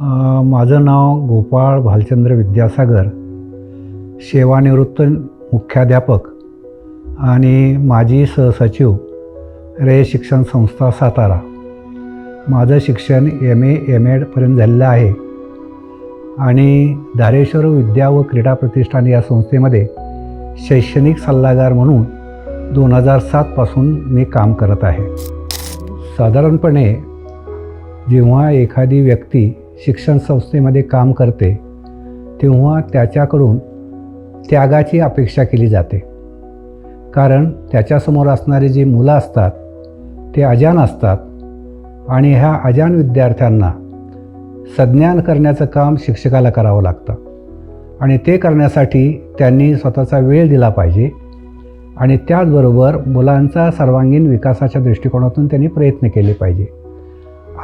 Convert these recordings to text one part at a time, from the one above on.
माझं नाव गोपाळ भालचंद्र विद्यासागर सेवानिवृत्त मुख्याध्यापक आणि माजी सहसचिव रे शिक्षण संस्था सातारा. माझं शिक्षण एम ए एम एडपर्यंत झालेलं आहे. आणि धारेश्वर विद्या व क्रीडा प्रतिष्ठान या संस्थेमध्ये शैक्षणिक सल्लागार म्हणून दोन हजार सातपासून मी काम करत आहे. साधारणपणे जेव्हा एखादी व्यक्ती शिक्षण संस्थेमध्ये काम करते तेव्हा त्याच्याकडून त्यागाची अपेक्षा केली जाते. कारण त्याच्यासमोर असणारी जी मुलं असतात ते अजान असतात आणि ह्या अजान विद्यार्थ्यांना संज्ञान करण्याचं काम शिक्षकाला करावं लागतं. आणि ते करण्यासाठी त्यांनी स्वतःचा वेळ दिला पाहिजे आणि त्याचबरोबर मुलांचा सर्वांगीण विकासाच्या दृष्टिकोनातून त्यांनी प्रयत्न केले पाहिजे.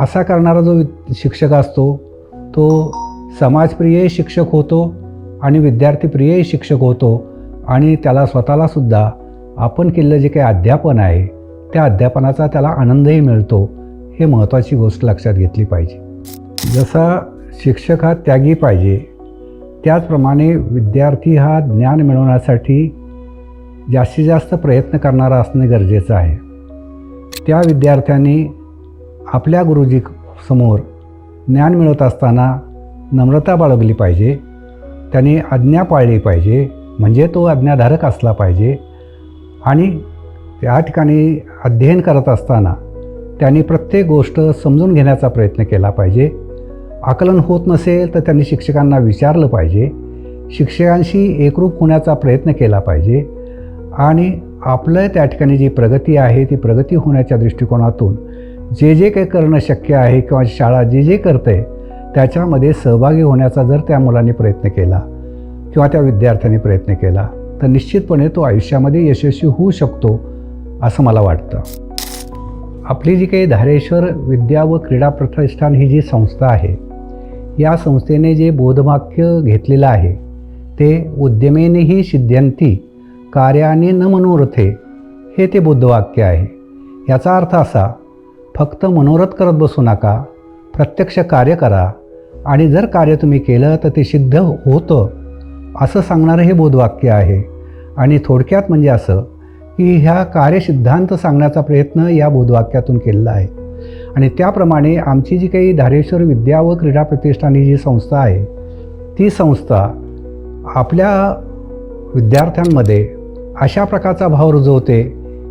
असा करणारा जो वि- शिक्षक असतो तो समाजप्रिय शिक्षक होतो आणि विद्यार्थीप्रिय शिक्षक होतो आणि त्याला स्वतःलासुद्धा आपण केलेलं जे काही अध्यापन आहे त्या अध्यापनाचा त्याला आनंदही मिळतो हे महत्त्वाची गोष्ट लक्षात घेतली पाहिजे. जसा शिक्षक हा त्यागी पाहिजे त्याचप्रमाणे विद्यार्थी हा ज्ञान मिळवण्यासाठी जास्तीत जास्त प्रयत्न करणारा असणे गरजेचं आहे. त्या विद्यार्थ्यांनी आपल्या गुरुजी समोर ज्ञान मिळवत असताना नम्रता बाळगली पाहिजे त्यांनी आज्ञा पाळली पाहिजे म्हणजे तो आज्ञाधारक असला पाहिजे. आणि त्या ठिकाणी अध्ययन करत असताना त्यांनी प्रत्येक गोष्ट समजून घेण्याचा प्रयत्न केला पाहिजे. आकलन होत नसेल तर त्यांनी शिक्षकांना विचारलं पाहिजे. शिक्षकांशी एकरूप होण्याचा प्रयत्न केला पाहिजे. आणि आपलं त्या ठिकाणी जी प्रगती आहे ती प्रगती होण्याच्या दृष्टिकोनातून जे जे काही करणं शक्य आहे किंवा शाळा जे जे करते त्याच्यामध्ये सहभागी होण्याचा जर त्या मुलांनी प्रयत्न केला किंवा त्या विद्यार्थ्यांनी प्रयत्न केला तर निश्चितपणे तो आयुष्यामध्ये यशस्वी होऊ शकतो असं मला वाटतं. आपली जी काही धारेश्वर विद्या व क्रीडा प्रतिष्ठान ही जी संस्था आहे या संस्थेने जे बोधवाक्य घेतलेलं आहे ते उद्यमेनेही सिद्ध्यंती कार्याने न मनोरथे हे ते बुद्धवाक्य आहे. याचा अर्थ असा फक्त मनोरथ करत बसू नका. प्रत्यक्ष कार्य करा आणि जर कार्य तुम्ही केलं तर ते सिद्ध होतं असं सांगणारं हे बोधवाक्य आहे. आणि थोडक्यात म्हणजे असं की ह्या कार्यसिद्धांत सांगण्याचा प्रयत्न या बोधवाक्यातून केलेला आहे. आणि त्याप्रमाणे आमची जी काही धारेश्वर विद्या व क्रीडा प्रतिष्ठान ही जी संस्था आहे ती संस्था आपल्या विद्यार्थ्यांमध्ये अशा प्रकारचा भाव रुजवते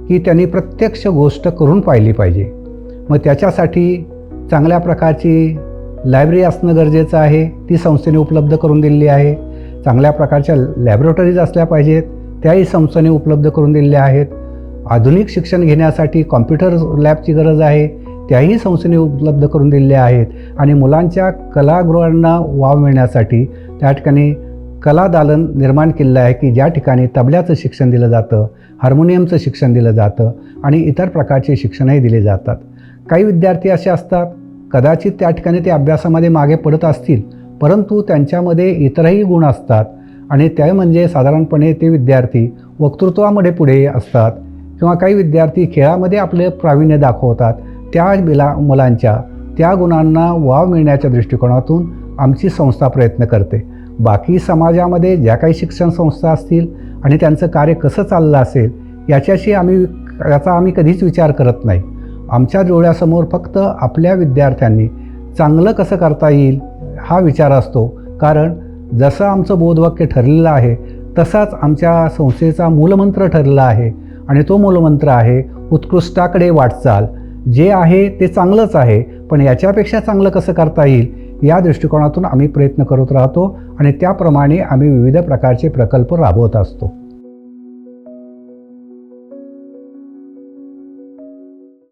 की त्यांनी प्रत्यक्ष गोष्ट करून पाहिली पाहिजे. मग त्याच्यासाठी चांगल्या प्रकारची लायब्ररी असणं गरजेचं आहे. ती संस्थेने उपलब्ध करून दिलेली आहे. चांगल्या प्रकारच्या लॅबोरेटरीज असल्या पाहिजेत. त्याही संस्थेने उपलब्ध करून दिलेल्या आहेत. आधुनिक शिक्षण घेण्यासाठी कॉम्प्युटर लॅबची गरज आहे. त्याही संस्थेने उपलब्ध करून दिलेल्या आहेत. आणि मुलांच्या कलागृहांना वाव मिळण्यासाठी त्या ठिकाणी कला दालन निर्माण केलेलं आहे की ज्या ठिकाणी तबल्याचं शिक्षण दिलं जातं हार्मोनियमचं शिक्षण दिलं जातं आणि इतर प्रकारचे शिक्षणही दिले जातात. काही विद्यार्थी असे असतात कदाचित त्या ठिकाणी ते अभ्यासामध्ये मागे पडत असतील परंतु त्यांच्यामध्ये इतरही गुण असतात आणि त्या म्हणजे साधारणपणे ते विद्यार्थी वक्तृत्वामध्ये पुढे असतात किंवा काही विद्यार्थी खेळामध्ये आपले प्रावीण्य दाखवतात. त्या बिला मुलांच्या त्या गुणांना वाव मिळण्याच्या दृष्टिकोनातून आमची संस्था प्रयत्न करते. बाकी समाजामध्ये ज्या काही शिक्षण संस्था असतील आणि त्यांचं कार्य कसं चाललं असेल याच्याशी आम्ही याचा आम्ही कधीच विचार करत नाही. आमच्या डोळ्यासमोर फक्त आपल्या विद्यार्थ्यांनी चांगलं कसं करता येईल हा विचार असतो. कारण जसं आमचं बोधवाक्य ठरलेलं आहे तसाच आमच्या संस्थेचा मूलमंत्र ठरलेला आहे आणि तो मूलमंत्र आहे उत्कृष्टाकडे वाटचाल. जे आहे ते चांगलंच आहे पण याच्यापेक्षा चांगलं कसं करता येईल या दृष्टिकोनातून आम्ही प्रयत्न करत राहतो आणि त्याप्रमाणे आम्ही विविध प्रकारचे प्रकल्प राबवत असतो.